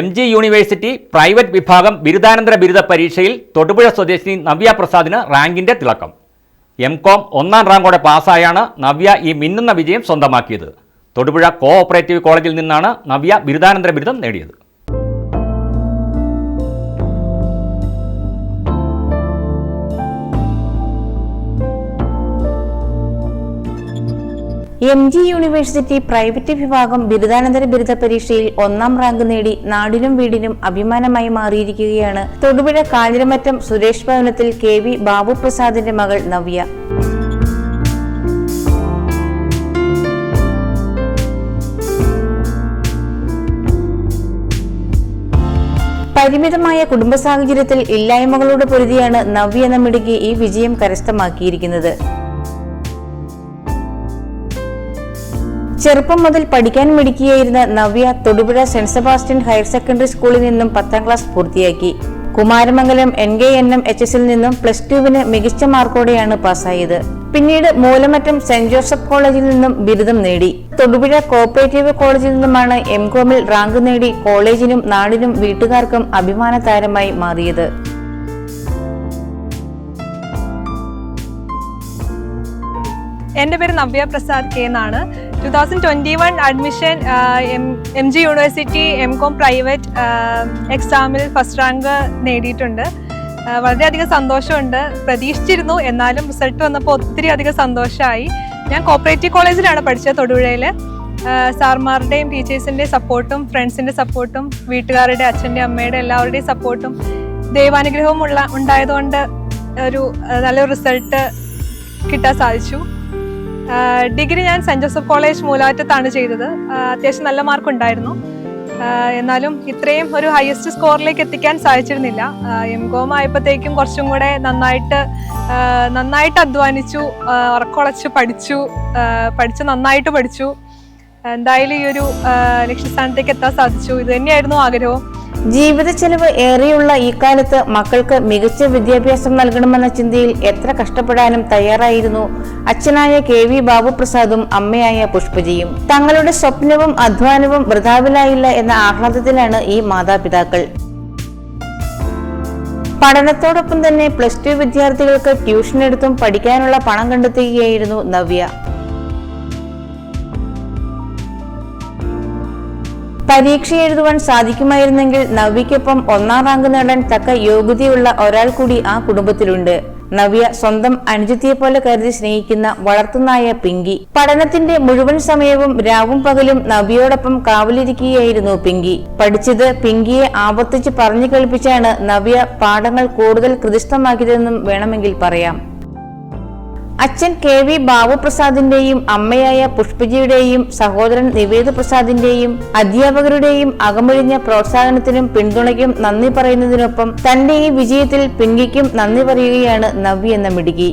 M G university private വിഭാഗം ബിരുദാനന്തര ബിരുദ പരീക്ഷയിൽ തൊടുപുഴ സ്വദേശിനി നവ്യ പ്രസാദിന് റാങ്കിന്റെ തിളക്കം. എം കോം ഒന്നാം റാങ്കോടെ പാസ്സായാണ് നവ്യ ഈ മിന്നുന്ന വിജയം സ്വന്തമാക്കിയത്. തൊടുപുഴ കോ ഓപ്പറേറ്റീവ് കോളേജിൽ നിന്നാണ് നവ്യ ബിരുദാനന്തര ബിരുദം നേടിയത്. എം ജി യൂണിവേഴ്സിറ്റി പ്രൈവറ്റ് വിഭാഗം ബിരുദാനന്തര ബിരുദ പരീക്ഷയിൽ ഒന്നാം റാങ്ക് നേടി നാടിനും വീടിനും അഭിമാനമായി മാറിയിരിക്കുകയാണ്. തൊടുപുഴ കാഞ്ഞിരമറ്റം സുരേഷ് ഭവനത്തിൽ കെ വി ബാബു പ്രസാദിന്റെ മകൾ നവ്യ. പരിമിതമായ കുടുംബ സാഹചര്യത്തിൽ ഇല്ലായ്മകളോട് പൊരുതിയാണ് നവ്യ എന്ന മിടുക്കി ഈ വിജയം കരസ്ഥമാക്കിയിരിക്കുന്നത്. ചെറുപ്പം മുതൽ പഠിക്കാൻ മിടുക്കിയായിരുന്ന Navya Thodupuzha saint Sebastian higher secondary സ്കൂളിൽ നിന്നും പത്താം ക്ലാസ് പൂർത്തിയാക്കി. Kumaramangalam N K N M H എസിൽ നിന്നും പ്ലസ് ടുവിന് മികച്ച മാർക്കോടെയാണ് പാസ്സായത്. പിന്നീട് മൂലമറ്റം സെന്റ് ജോസഫ് കോളേജിൽ നിന്നും ബിരുദം നേടി. തൊടുപുഴ കോപ്പറേറ്റീവ് കോളേജിൽ നിന്നുമാണ് എം കോമിൽ റാങ്ക് നേടി കോളേജിനും നാടിനും വീട്ടുകാർക്കും അഭിമാന താരമായി മാറിയത്. എന്റെ പേര് നവ്യ പ്രസാദ് കെ എന്നാണ്. Two thousand twenty one admission M G university M com private എക്സാമിൽ ഫസ്റ്റ് റാങ്ക് നേടിയിട്ടുണ്ട്. വളരെയധികം സന്തോഷമുണ്ട്. പ്രതീക്ഷിച്ചിരുന്നു. എന്നാലും റിസൾട്ട് വന്നപ്പോൾ ഒത്തിരി അധികം സന്തോഷമായി ഞാൻ കോപ്പറേറ്റീവ് കോളേജിലാണ് പഠിച്ചത് തൊടുപുഴയിൽ സാർമാരുടെയും ടീച്ചേഴ്സിന്റെയും സപ്പോർട്ടും ഫ്രണ്ട്സിന്റെ സപ്പോർട്ടും വീട്ടുകാരുടെ അച്ഛന്റെ അമ്മയുടെ എല്ലാവരുടെയും സപ്പോർട്ടും ദൈവാനുഗ്രഹവും ഉള്ള ഉണ്ടായതുകൊണ്ട് ഒരു നല്ലൊരു റിസൾട്ട് കിട്ടാൻ സാധിച്ചു. ഡിഗ്രി ഞാൻ സെന്റ് ജോസഫ് കോളേജ് മൂലാറ്റത്താണ് ചെയ്തത്. അത്യാവശ്യം നല്ല മാർക്ക് ഉണ്ടായിരുന്നു. എന്നാലും ഇത്രയും ഒരു ഹയസ്റ്റ് സ്കോറിലേക്ക് എത്തിക്കാൻ സാധിച്ചിരുന്നില്ല. എം കോം ആയപ്പോഴത്തേക്കും കുറച്ചും കൂടെ നന്നായിട്ട് നന്നായിട്ട് അധ്വാനിച്ചു ഉറക്കൊളച്ച് പഠിച്ചു പഠിച്ച് നന്നായിട്ട് പഠിച്ചു. എന്തായാലും ഈ ഒരു ലക്ഷ്യസ്ഥാനത്തേക്ക് എത്താൻ സാധിച്ചു. ഇത് തന്നെയായിരുന്നു ആഗ്രഹവും. ജീവിത ചെലവ് ഏറെയുള്ള ഈ കാലത്ത് മക്കൾക്ക് മികച്ച വിദ്യാഭ്യാസം നൽകണമെന്ന ചിന്തയിൽ എത്ര കഷ്ടപ്പെടാനും തയ്യാറായിരുന്നു. അച്ഛനായ കെ വി ബാബുപ്രസാദും അമ്മയായ പുഷ്പജിയും. തങ്ങളുടെ സ്വപ്നവും അധ്വാനവും വൃഥാവിലായില്ല എന്ന ആഹ്ലാദത്തിലാണ് ഈ മാതാപിതാക്കൾ. പഠനത്തോടൊപ്പം തന്നെ പ്ലസ് ടു വിദ്യാർത്ഥികൾക്ക് ട്യൂഷൻ എടുത്തും പഠിക്കാനുള്ള പണം കണ്ടെത്തുകയായിരുന്നു നവ്യ. പരീക്ഷ എഴുതുവാൻ സാധിക്കുമായിരുന്നെങ്കിൽ നവ്യക്കൊപ്പം ഒന്നാം റാങ്ക് നേടാൻ തക്ക യോഗ്യതയുള്ള ഒരാൾ കൂടി ആ കുടുംബത്തിലുണ്ട്. നവ്യ സ്വന്തം അനുജത്തിയെ പോലെ കരുതി സ്നേഹിക്കുന്ന വളർത്തുന്നായ പിങ്കി. പഠനത്തിന്റെ മുഴുവൻ സമയവും രാവും പകലും നവ്യയോടൊപ്പം കാവലിരിക്കുകയായിരുന്നു പിങ്കി. പഠിച്ചത് പിങ്കിയെ ആവർത്തിച്ച് പറഞ്ഞു കേൾപ്പിച്ചാണ് നവ്യ പാഠങ്ങൾ കൂടുതൽ കൃതിസ്ഥമാക്കിയതെന്നും വേണമെങ്കിൽ പറയാം. അച്ഛൻ കെ വി ബാബുപ്രസാദിന്റെയും അമ്മയായ പുഷ്പജിയുടെയും സഹോദരൻ നിവേദ പ്രസാദിന്റെയും അധ്യാപകരുടെയും അകമൊഴിഞ്ഞ പ്രോത്സാഹനത്തിനും പിന്തുണയ്ക്കും നന്ദി പറയുന്നതിനൊപ്പം തന്റെ ഈ വിജയത്തിൽ പിങ്കിക്കും നന്ദി പറയുകയാണ് നവ്യ എന്ന മിടുക്കി.